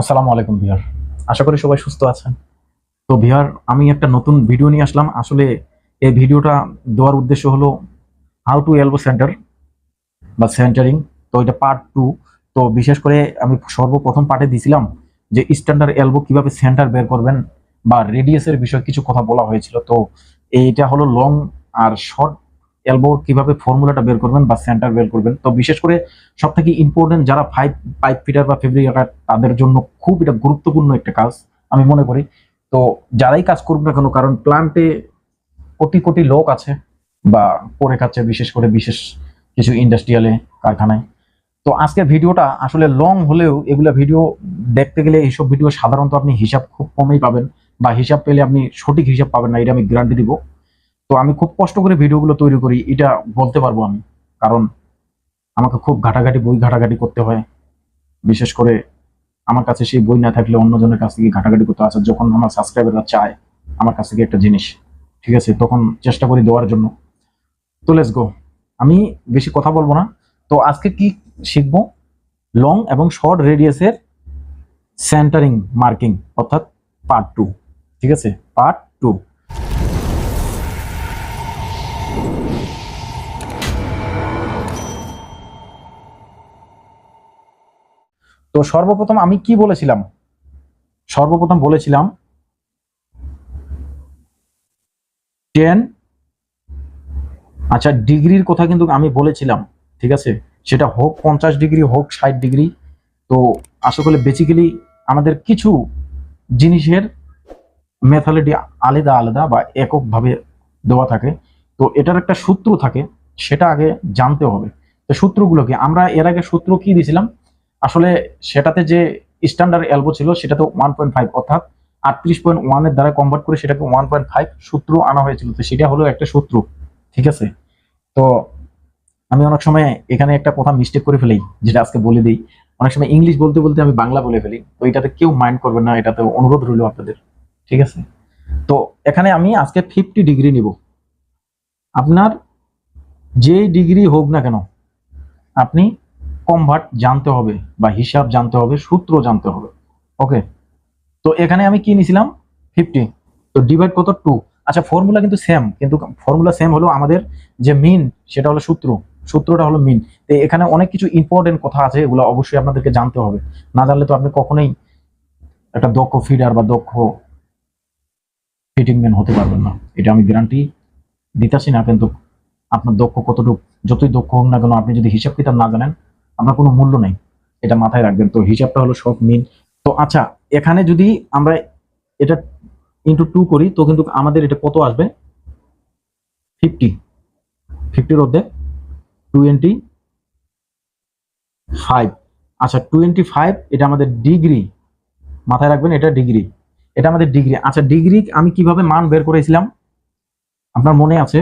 আসসালামু আলাইকুম বিহার আশা করি সবাই সুস্থ আছেন। তো বিহার আমি একটা নতুন ভিডিও নিয়ে আসলাম। আসলে এই ভিডিওটা দেওয়ার উদ্দেশ্য হলো হাউ টু এলবো সেন্টার বা সেন্টারিং তো এটা পার্ট টু তো, বিশেষ করে আমি সর্বপ্রথম পার্টে দিয়েছিলাম যে স্ট্যান্ডার্ড এলবো কীভাবে সেন্টার বের করবেন বা রেডিয়াসের বিষয়ে কিছু কথা বলা হয়েছিল। তো, এইটা হলো লং আর শর্ট এলবো কীভাবে ফর্মুলাটা বের করবেন বা সেন্টার বের করবেন। তো বিশেষ করে সব থেকে ইম্পর্টেন্ট যারা ফাইভ পাইপ ফিটার বা ফেব্রিকেটার তাদের জন্য খুব এটা গুরুত্বপূর্ণ একটা কাজ আমি মনে করি। তো যারাই কাজ করুক না কেন, কারণ প্লান্টে কোটি কোটি লোক আছে বা পড়ে খাচ্ছে, বিশেষ করে বিশেষ কিছু ইন্ডাস্ট্রিয়ালে কারখানায়। তো আজকে ভিডিওটা আসলে লং হলেও এগুলা ভিডিও দেখতে গেলে এইসব ভিডিও সাধারণত আপনি হিসাব খুব কমই পাবেন বা হিসাব পেলে আপনি সঠিক হিসাব পাবেন না, এটা আমি গ্যারান্টি দিব। তো আমি খুব কষ্ট করে ভিডিওগুলো তৈরি করি, এটা বলতে পারব আমি। কারণ আমাকে খুব ঘাটাঘাটি বই ঘাটাঘাটি করতে হয়। বিশেষ করে আমার কাছে সেই বই না থাকলে অন্যজনের কাছ থেকে ঘাটাঘাটি করতে আছে যখন আমার সাবস্ক্রাইবাররা চায় আমার কাছ থেকে একটা জিনিস, ঠিক আছে, তখন চেষ্টা করি দেওয়ার জন্য। তো লেটস গো আমি বেশি কথা বলব না। তো আজকে কি শিখব? লং এবং শর্ট রেডিয়াসের সেন্টারিং মার্কিং অর্থাৎ পার্ট টু ঠিক আছে? পার্ট টু তো সর্বপ্রথম আমি কি বলেছিলাম? সর্বপ্রথম বলেছিলাম টেন আচ্ছা ডিগ্রির কথা কিন্তু আমি বলেছিলাম, ঠিক আছে? সেটা হোক পঞ্চাশ ডিগ্রি, হোক ষাট ডিগ্রি, তো আসলে বেসিক্যালি আমাদের কিছু জিনিসের মেথালিটি আলাদা আলাদা বা এককভাবে দেওয়া থাকে। তো এটার একটা সূত্র থাকে, সেটা আগে জানতে হবে। তো সূত্রগুলো কি আমরা এর আগে সূত্র কি দিয়েছিলাম? আসলে সেটাতে যে স্ট্যান্ডার্ড এলবো ছিল, সেটাতে ওয়ান পয়েন্ট ফাইভ অর্থাৎ আটত্রিশ পয়েন্ট ওয়ানের দ্বারা কনভার্ট করে সেটাকে ওয়ান পয়েন্ট ফাইভ সূত্র আনা হয়েছিল। তো সেটা হলো একটা সূত্র, ঠিক আছে? তো আমি অনেক সময় এখানে একটা কথা মিস্টেক করে ফেলি, যেটা আজকে বলে দিই। অনেক সময় ইংলিশ বলতে বলতে আমি বাংলা বলে ফেলি, তো এটাতে কেউ মাইন্ড করবে না, এটাতে অনুরোধ রইল আপনাদের, ঠিক আছে? তো এখানে আমি আজকে ফিফটি ডিগ্রি নিব। আপনার যেই ডিগ্রি হোক না কেন, আপনি কনভার্ট জানতে হবে বা হিসাব জানতে হবে, সূত্র জানতে হবে। ওকে তো এখানে আমি কি নিছিলাম ফিফটি তো ডিভাইড কত? টু আচ্ছা ফর্মুলা কিন্তু সেম কিন্তু ফর্মুলা সেম হলো আমাদের যে মিন সেটা হলো সূত্র। সূত্রটা হলো মিন তো এখানে অনেক কিছু ইম্পর্টেন্ট কথা আছে, এগুলো অবশ্যই আপনাদেরকে জানতে হবে। না জানলে তো আপনি কখনোই একটা দক্ষ ফিডার বা দক্ষ ফিটিং ম্যান হতে পারবেন না। এটা আমি গ্যারান্টি দিতেছি না, কিন্তু আপনার দক্ষ কতটুকু, যতই দক্ষ হোক না কেন, আপনি যদি হিসাব কিতাব না জানেন আপনার কোনো মূল্য নেই। এটা মাথায় রাখবেন। তো হিসাবটা হলো সব মিন তো আচ্ছা এখানে যদি আমরা এটা ইন্টু টু করি, তো কিন্তু আমাদের এটা কত আসবে? ফিফটি ফিফটির মধ্যে টোয়েন্টি ফাইভ আচ্ছা টোয়েন্টি ফাইভ এটা আমাদের ডিগ্রি মাথায় রাখবেন, এটা ডিগ্রি এটা আমাদের ডিগ্রি আচ্ছা ডিগ্রি আমি কীভাবে মান বের করেছিলাম? আপনার মনে আছে?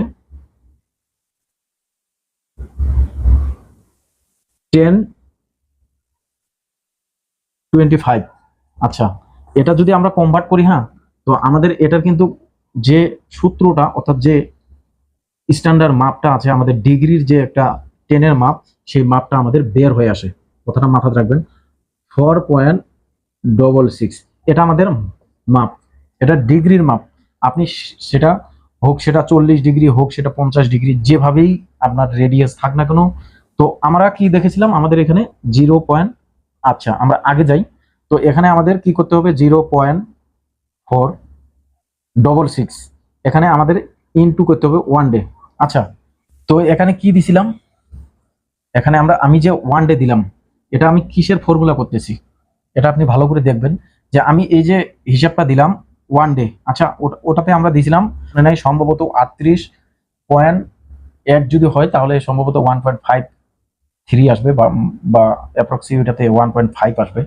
Ten twenty five. আচ্ছা এটা যদি আমরা কনভার্ট করি হ্যাঁ তো আমাদের এটার কিন্তু যে সূত্রটা, অর্থাৎ যে স্ট্যান্ডার্ড মাপটা আছে, আমাদের ডিগ্রির যে একটা টেনের মাপ, সেই মাপটা আমাদের বের হয়ে আসে। কথাটা মাথায় রাখবেন। ফোর পয়েন্ট ডবল সিক্স এটা আমাদের মাপ। এটা ডিগ্রির মাপ। আপনি সেটা হোক, সেটা চল্লিশ ডিগ্রি হোক, সেটা পঞ্চাশ ডিগ্রি, যেভাবেই আপনার রেডিয়াস থাক না কেন তো আমরা কি দেখেছিলাম? আমাদের এখানে জিরো পয়েন্ট আচ্ছা আমরা আগে যাই। তো এখানে আমাদের কি করতে হবে? Zero point four double six. এখানে আমাদের ইনটু করতে হবে ওয়ান ডে। আচ্ছা তো এখানে কি দিছিলাম? এখানে আমরা, আমি যে ওয়ান ডে দিলাম, এটা আমি কিসের ফর্মুলা করতেছি? এটা আপনি ভালো করে দেখবেন যে আমি এই যে হিসাবটা দিলাম, ওয়ান ডে আচ্ছা ওটা- ওটাতে আমরা দিয়েছিলাম মানে সম্ভবত আটত্রিশ পয়েন্ট এক যদি হয়, তাহলে সম্ভবত ওয়ান পয়েন্ট ফাইভ থ্রি আসবে বা বা অ্যাপ্রক্সিমেটাতে ওয়ান পয়েন্ট ফাইভ আসবে,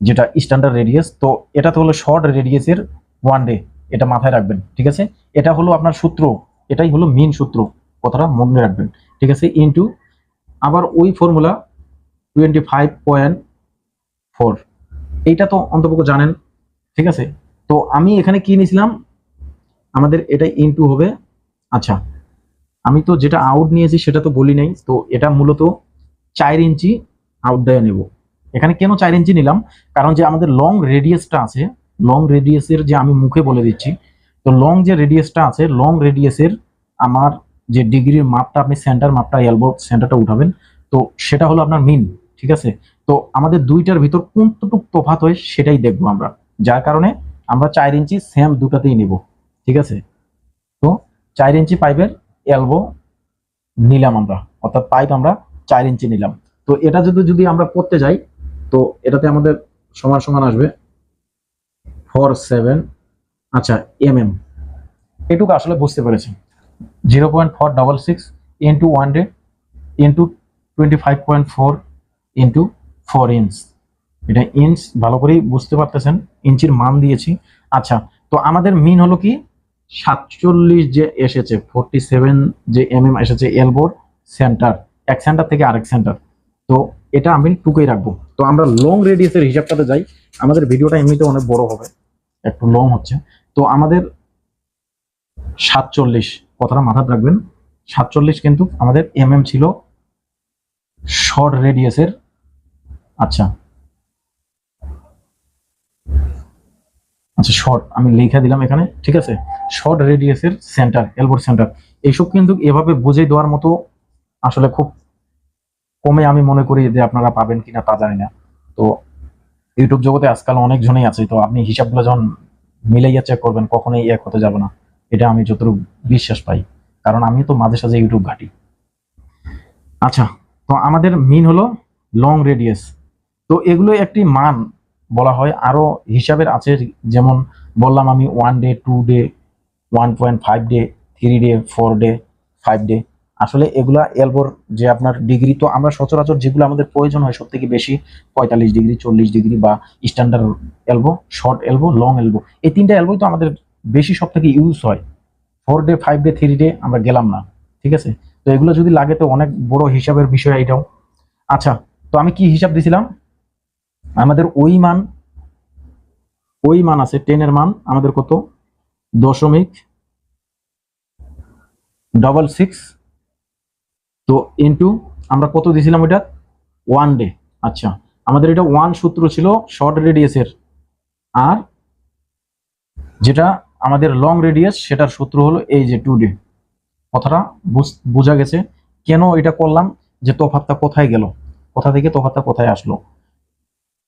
যেটা স্ট্যান্ডার্ড রেডিয়াস তো এটা তো হলো শর্ট রেডিয়াসের ওয়ান ডে এটা মাথায় রাখবেন, ঠিক আছে? এটা হলো আপনার সূত্র, এটাই হলো মেন সূত্র, কথাটা মনে রাখবেন, ঠিক আছে? ইনটু আবার ওই formula twenty five point four এইটা তো অন্তপক্ষ জানেন, ঠিক আছে? তো আমি এখানে কি নিয়েছিলাম আমাদের এটা ইনটু হবে আচ্ছা আমি তো যেটা আউট নিয়েছি সেটা তো বলি নাই, তো এটা মূলত চার ইঞ্চি আউট দেয়া নেব। এখানে কেন চার ইঞ্চি নিলাম? কারণ যে আমাদের লং রেডিয়াসটা আছে লং রেডিয়াসের যে আমি মুখে বলে দিচ্ছি, তো লং যে রেডিয়াসটা আছে লং রেডিয়াসের আমার যে ডিগ্রির মাপটা, আপনি সেন্টার মাপটা এলবো সেন্টারটা উঠাবেন। তো সেটা হলো আপনার মিন ঠিক আছে? তো আমাদের দুইটার ভিতর কোনটুকু তফাত হয় সেটাই দেখব আমরা। যার কারণে আমরা চার ইঞ্চি সেম দুটাতেই নিব, ঠিক আছে? তো চার ইঞ্চি পাইপের এলবো নিলাম আমরা, অর্থাৎ পাইপ আমরা চার ইঞ্চি নিলাম। তো এটা যদি যদি আমরা করতে যাই, তো এটাতে আমাদের সমান সমান আসবে ফোর সেভেন আচ্ছা এম এম এটুকু আসলে বুঝতে পেরেছেন। Zero point four double six into one D into twenty five point four into four inch এটা ইঞ্চ ভালো করেই বুঝতে পারতেছেন, ইঞ্চির মান দিয়েছি। আচ্ছা তো আমাদের মিন হলো কি? সাতচল্লিশ যে এসেছে ফোরটি সেভেন যে এম এম এসেছে এলবোর সেন্টার এক সেন্টার থেকে আরেক সেন্টার তো এটা আমি টুকেই রাখব। তো আমরা লং রেডিয়াসের হিসাবটাতে যাই। আমাদের ভিডিওটা এমনিতে অনেক বড় হবে। একটু লং হচ্ছে। তো আমাদের সাতচল্লিশ, কথাটা মাথায় রাখবেন। সাতচল্লিশ কিন্তু আমাদের এম এম ছিল শর্ট রেডিয়াসের আচ্ছা। আচ্ছা শর্ট আমি লিখে দিলাম এখানে, ঠিক আছে? শর্ট রেডিয়াসের সেন্টার এলবোর সেন্টার এইসব কিন্তু এভাবে বুঝে দেওয়ার মতো আসলে খুব কমে আমি মনে করি যে আপনারা পাবেন কিনা তা জানি না। তো ইউটিউব জগতে আজকাল অনেকজনই আছে, তো আপনি হিসাবগুলো যখন মিলাইয়া চেক করবেন, কখনোই এক হতে যাবে না। এটা আমি যতটুকু বিশ্বাস পাই। কারণ আমি তো মাঝে সাঝে ইউটিউব ঘাটি। আচ্ছা তো আমাদের মিন হলো লং রেডিয়াস তো এগুলো একটি মান বলা হয়। আরও হিসাবের আছে, যেমন বললাম আমি one D two D one point five D three D four D five D আসলে এগুলা এলবোর যে আপনার ডিগ্রি তো আমরা সচরাচর যেগুলো আমাদের প্রয়োজন হয় সব থেকে বেশি, পঁয়তাল্লিশ ডিগ্রি চল্লিশ ডিগ্রি বা standard elbow short elbow long elbow এই তিনটা এলবোই তো আমাদের বেশি সব থেকে ইউজ হয়। Four D five D three D আমরা গেলাম না, ঠিক আছে? তো এগুলো যদি লাগে তো অনেক বড় হিসাবের বিষয় এটাও। আচ্ছা তো আমি কি হিসাব দিছিলাম? আমাদের ওই মান ওই মান আছে টেনের মান, আমাদের কত? দশমিক ডবল সিক্স তো ইন্টু আমরা কত দিয়েছিলাম এটা ওয়ান ডে আচ্ছা আমাদের এটা ওয়ান সূত্র ছিল শর্ট রেডিয়াসের আর যেটা আমাদের লং রেডিয়াস সেটার সূত্র হলো এই যে টু ডে কথাটা বুঝ- বোঝা গেছে। কেন এটা করলাম? যে তফাতটা কোথায় গেল? কোথা থেকে তফাতটা কোথায় আসলো?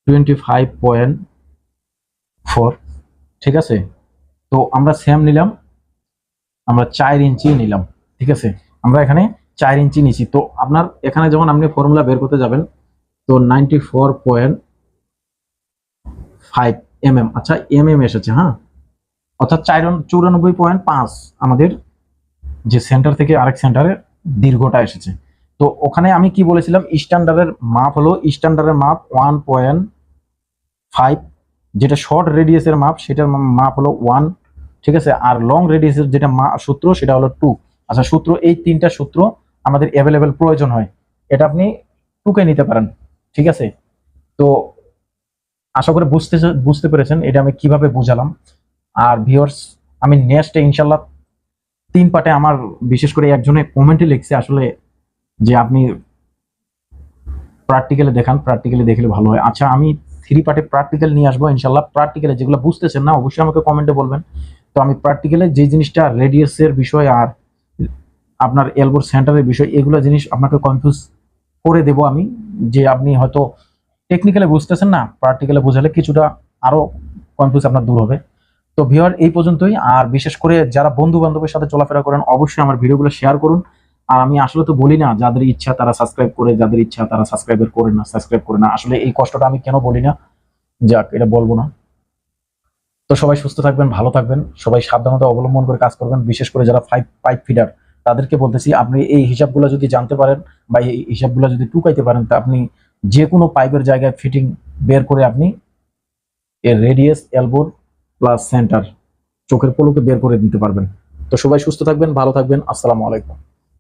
টোয়েন্টি ফাইভ পয়েন্ট ফোর ঠিক আছে? তো আমরা সেম নিলাম। আমরা চার ইঞ্চি নিলাম, ঠিক আছে? আমরা এখানে চার ইঞ্চি নিছি তো আপনার এখানে যখন আপনি ফর্মুলা বের করতে যাবেন, তো ninety four point five M M আচ্ছা এম এম এসেছে হ্যাঁ? অর্থাৎ চার চৌরানব্বই পয়েন্ট পাঁচ আমাদের যে সেন্টার থেকে আরেক সেন্টারে দীর্ঘটা এসেছে। তো ওখানে আমি কি বলেছিলাম? স্ট্যান্ডার্ডের মাপ হলো স্ট্যান্ডার্ডের মাপ ওয়ান পয়েন্ট ফাইভ যেটা শর্ট রেডিয়াসের মাপ, সেটার মাপ হলো ওয়ান ঠিক আছে? আর লং রেডিয়াসের যেটা সূত্র, সেটা হলো টু আচ্ছা সূত্র, এই তিনটা সূত্র আমাদের অ্যাভেলেবেল প্রয়োজন হয়, এটা আপনি টুকে নিতে পারেন, ঠিক আছে? তো আশা করে বুঝতে বুঝতে পেরেছেন, এটা আমি কীভাবে বুঝালাম। আর ভিউয়ার্স আমি নেক্সটে ইনশাল্লাহ তিন পার্টে আমার, বিশেষ করে একজনে কমেন্টে লিখছে আসলে যে আপনি প্র্যাকটিক্যালি দেখান প্র্যাকটিক্যালি দেখলে ভালো হয়। আচ্ছা আমি থ্রি পার্টে প্র্যাকটিক্যাল নিয়ে আসব ইনশাল্লাহ প্র্যাকটিক্যালি যেগুলো বুঝতেছেন না, অবশ্যই আমাকে কমেন্টে বলবেন। তো আমি প্র্যাকটিক্যালি যে জিনিসটা রেডিয়াসের বিষয় আর আপনার এলবোর সেন্টারের বিষয়, এগুলো জিনিস আপনাকে কনফিউজ করে দেব আমি, যে আপনি হয়তো টেকনিক্যালি বুঝতেছেন না প্র্যাকটিক্যালি বোঝালে কিছুটা আরও কনফিউজ আপনার দূর হবে। তো ভিওর এই পর্যন্তই, আর বিশেষ করে যারা বন্ধু বান্ধবের সাথে চলাফেরা করেন, অবশ্যই আমার ভিডিওগুলো শেয়ার করুন। আর আমি আসলে তো বলি না, যাদের ইচ্ছা তারা সাবস্ক্রাইব করে, যাদের ইচ্ছা তারা সাবস্ক্রাইবার করে না সাবস্ক্রাইব করে না। আসলে এই কষ্টটা আমি কেন বলি না? যাক, এটা বলব না। তো সবাই সুস্থ থাকবেন, ভালো থাকবেন, সবাই সাবধানতা অবলম্বন করে কাজ করবেন, বিশেষ করে যারা ফাইভ পাইপ ফিডার তাদেরকে বলতেছি, আপনি এই হিসাবগুলো যদি জানতে পারেন বা এই হিসাবগুলো যদি টুকাইতে পারেন, তা আপনি যে কোনো পাইপের জায়গায় ফিটিং বের করে আপনি এর রেডিয়াস এলবোর প্লাস সেন্টার চোখের পলকে বের করে দিতে পারবেন। তো সবাই সুস্থ থাকবেন, ভালো থাকবেন। আসসালামু আলাইকুম।